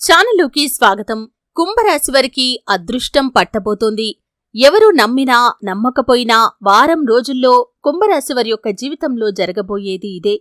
ఛానల్లోకి స్వాగతం. కుంభరాశి వారికి అదృష్టం పట్టబోతోంది. ఎవరు నమ్మినా నమ్మకపోయినా వారం రోజుల్లో కుంభరాశి వారి యొక్క జీవితంలో జరగబోయేది ఇదే.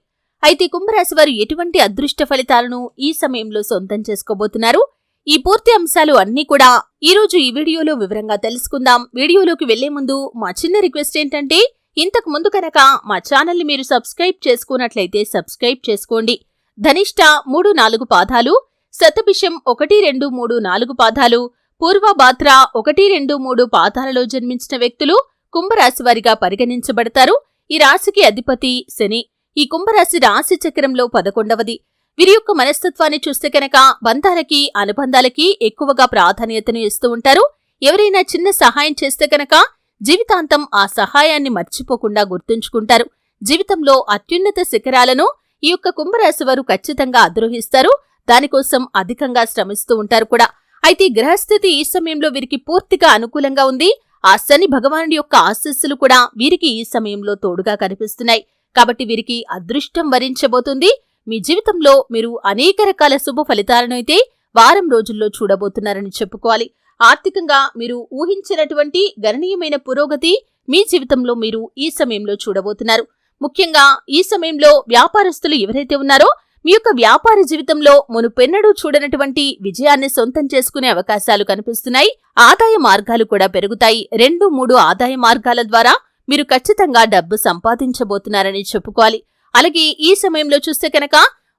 అయితే కుంభరాశి వారు ఎటువంటి అదృష్ట ఫలితాలను ఈ సమయంలో సొంతం చేసుకోబోతున్నారు? ఈ పూర్తి అంశాలు అన్నీ కూడా ఈ రోజు ఈ వీడియోలో వివరంగా తెలుసుకుందాం. వీడియోలోకి వెళ్ళే ముందు మా చిన్న రిక్వెస్ట్ ఏంటంటే ఇంతకు ముందు కనుక మా ఛానల్ని మీరు సబ్స్క్రైబ్ చేసుకున్నట్లయితే సబ్స్క్రైబ్ చేసుకోండి. ధనిష్ట మూడు నాలుగు పాదాలు శతభిషం ఒకటి రెండు మూడు నాలుగు పాదాలు పూర్వభాద్ర ఒకటి రెండు మూడు పాదాలలో జన్మించిన వ్యక్తులు కుంభరాశి వారిగా పరిగణించబడతారు. ఈ రాశికి అధిపతి శని. ఈ కుంభరాశి రాశి చక్రంలో పదకొండవది. వీరి యొక్క మనస్తత్వాన్ని చూస్తే కనుక బంధాలకి అనుబంధాలకి ఎక్కువగా ప్రాధాన్యతను ఇస్తూ ఉంటారు. ఎవరైనా చిన్న సహాయం చేస్తే కనుక జీవితాంతం ఆ సహాయాన్ని మర్చిపోకుండా గుర్తుంచుకుంటారు. జీవితంలో అత్యున్నత శిఖరాలను ఈ యొక్క కుంభరాశి వారు ఖచ్చితంగా అధిరోహిస్తారు. దానికోసం అధికంగా శ్రమిస్తూ ఉంటారు కూడా. అయితే గ్రహస్థితి ఈ సమయంలో వీరికి పూర్తిగా అనుకూలంగా ఉంది. ఆ శని భగవానుడి యొక్క ఆశస్సులు కూడా వీరికి ఈ సమయంలో తోడుగా కనిపిస్తున్నాయి. కాబట్టి వీరికి అదృష్టం వరించబోతుంది. మీ జీవితంలో మీరు అనేక రకాల శుభ ఫలితాలను అయితే వారం రోజుల్లో చూడబోతున్నారని చెప్పుకోవాలి. ఆర్థికంగా మీరు ఊహించినటువంటి గణనీయమైన పురోగతి మీ జీవితంలో మీరు ఈ సమయంలో చూడబోతున్నారు. ముఖ్యంగా ఈ సమయంలో వ్యాపారస్తులు ఎవరైతే ఉన్నారో మీ యొక్క వ్యాపార జీవితంలో మునుపెన్నడూ చూడనటువంటి విజయాన్ని సొంతం చేసుకునే అవకాశాలు కనిపిస్తున్నాయి. ఆదాయ మార్గాలు కూడా పెరుగుతాయి. రెండు మూడు ఆదాయ మార్గాల ద్వారా మీరు ఖచ్చితంగా డబ్బు సంపాదించబోతున్నారని చెప్పుకోవాలి. అలాగే ఈ సమయంలో చూస్తే కనుక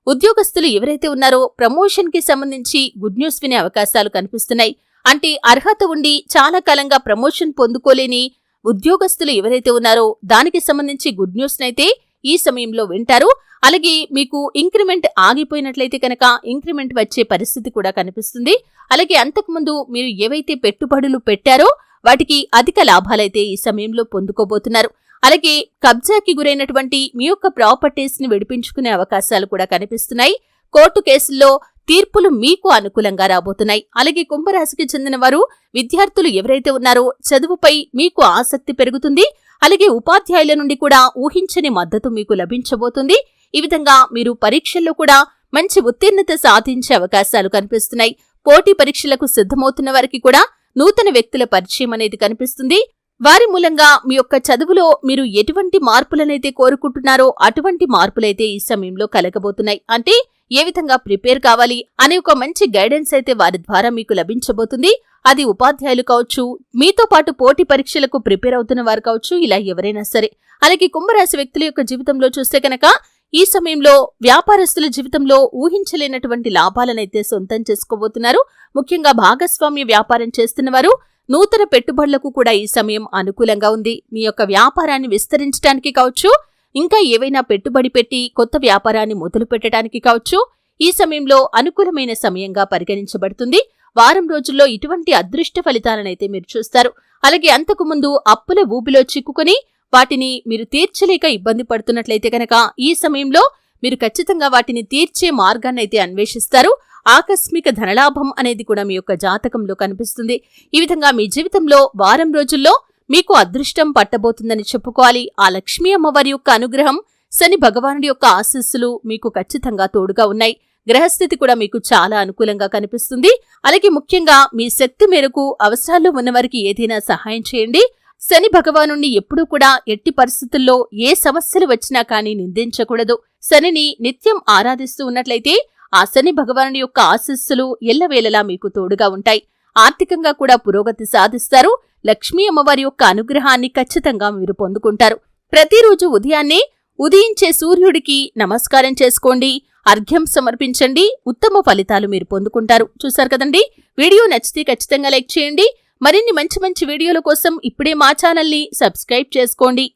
ఉద్యోగస్తులు ఎవరైతే ఉన్నారో ప్రమోషన్కి సంబంధించి గుడ్ న్యూస్ వినే అవకాశాలు కనిపిస్తున్నాయి. అంటే అర్హత ఉండి చాలా కాలంగా ప్రమోషన్ పొందుకోలేని ఉద్యోగస్తులు ఎవరైతే ఉన్నారో దానికి సంబంధించి గుడ్ న్యూస్ అయితే ఈ సమయంలో వింటారు. అలాగే మీకు ఇంక్రిమెంట్ ఆగిపోయినట్లయితే కనుక ఇంక్రిమెంట్ వచ్చే పరిస్థితి కూడా కనిపిస్తుంది. అలాగే అంతకుముందు మీరు ఏవైతే పెట్టుబడులు పెట్టారో వాటికి అధిక లాభాలైతే ఈ సమయంలో పొందుకోబోతున్నారు. అలాగే కబ్జాకి గురైనటువంటి మీ యొక్క ప్రాపర్టీస్ని విడిపించుకునే అవకాశాలు కూడా కనిపిస్తున్నాయి. కోర్టు కేసుల్లో తీర్పులు మీకు అనుకూలంగా రాబోతున్నాయి. అలాగే కుంభరాశికి చెందిన వారు విద్యార్థులు ఎవరైతే ఉన్నారో చదువుపై మీకు ఆసక్తి పెరుగుతుంది. అలాగే ఉపాధ్యాయుల నుండి కూడా ఊహించని మద్దతు మీకు లభించబోతుంది. ఈ విధంగా మీరు పరీక్షల్లో కూడా మంచి ఉత్తీర్ణత సాధించే అవకాశాలు కనిపిస్తున్నాయి. పోటీ పరీక్షలకు సిద్ధమవుతున్న వారికి కూడా నూతన వ్యక్తుల పరిచయం అనేది కనిపిస్తుంది. వారి మూలంగా మీ యొక్క చదువులో మీరు ఎటువంటి మార్పులనైతే కోరుకుంటున్నారో అటువంటి మార్పులైతే ఈ సమయంలో కలగబోతున్నాయి. అంటే ఏ విధంగా ప్రిపేర్ కావాలి అనే ఒక మంచి గైడెన్స్ అయితే వారి ద్వారా మీకు లభించబోతుంది. అది ఉపాధ్యాయులు కావచ్చు మీతో పాటు పోటీ పరీక్షలకు ప్రిపేర్ అవుతున్న వారు కావచ్చు ఇలా ఎవరైనా సరే. అలాగే కుంభరాశి వ్యక్తుల యొక్క జీవితంలో చూస్తే కనుక ఈ సమయంలో వ్యాపారస్తుల జీవితంలో ఊహించలేనటువంటి లాభాలనైతే సొంతం చేసుకోబోతున్నారు. ముఖ్యంగా భాగస్వామ్య వ్యాపారం చేస్తున్నవారు నూతన పెట్టుబడులకు కూడా ఈ సమయం అనుకూలంగా ఉంది. మీ యొక్క వ్యాపారాన్ని విస్తరించడానికి కావచ్చు ఇంకా ఏవైనా పెట్టుబడి పెట్టి కొత్త వ్యాపారాన్ని మొదలు పెట్టడానికి కావచ్చు ఈ సమయంలో అనుకూలమైన సమయంగా పరిగణించబడుతుంది. వారం రోజుల్లో ఇటువంటి అదృష్ట ఫలితాలనైతే మీరు చూస్తారు. అలాగే అంతకుముందు అప్పుల ఊబిలో చిక్కుకుని వాటిని మీరు తీర్చలేక ఇబ్బంది పడుతున్నట్లయితే కనుక ఈ సమయంలో మీరు ఖచ్చితంగా వాటిని తీర్చే మార్గాన్నైతే అన్వేషిస్తారు. ఆకస్మిక ధనలాభం అనేది కూడా మీ యొక్క జాతకంలో కనిపిస్తుంది. ఈ విధంగా మీ జీవితంలో వారం రోజుల్లో మీకు అదృష్టం పట్టబోతుందని చెప్పుకోవాలి. ఆ లక్ష్మీ అమ్మవారి యొక్క అనుగ్రహం శని భగవానుడి యొక్క ఆశస్సులు మీకు ఖచ్చితంగా తోడుగా ఉన్నాయి. గ్రహస్థితి కూడా మీకు చాలా అనుకూలంగా కనిపిస్తుంది. అలాగే ముఖ్యంగా మీ శక్తి మేరకు అవసరాల్లో ఉన్నవారికి ఏదైనా సహాయం చేయండి. శని భగవాను ఎప్పుడూ కూడా ఎట్టి పరిస్థితుల్లో ఏ సమస్యలు వచ్చినా కానీ నిందించకూడదు. శనిని నిత్యం ఆరాధిస్తూ ఉన్నట్లయితే ఆ శని భగవాను యొక్క ఆశస్సులు ఎల్లవేళలా మీకు తోడుగా ఉంటాయి. ఆర్థికంగా కూడా పురోగతి సాధిస్తారు. లక్ష్మీ అమ్మవారి యొక్క అనుగ్రహాన్ని ఖచ్చితంగా మీరు పొందుకుంటారు. ప్రతిరోజు ఉదయాన్నే ఉదయించే సూర్యుడికి నమస్కారం చేసుకోండి. అర్ఘ్యం సమర్పించండి. ఉత్తమ ఫలితాలు మీరు పొందుకుంటారు. చూశారు కదండి? వీడియో నచ్చితే ఖచ్చితంగా లైక్ చేయండి. మరిన్ని మంచి మంచి వీడియోల కోసం ఇప్పుడే మా ఛానల్ని సబ్స్క్రైబ్ చేసుకోండి.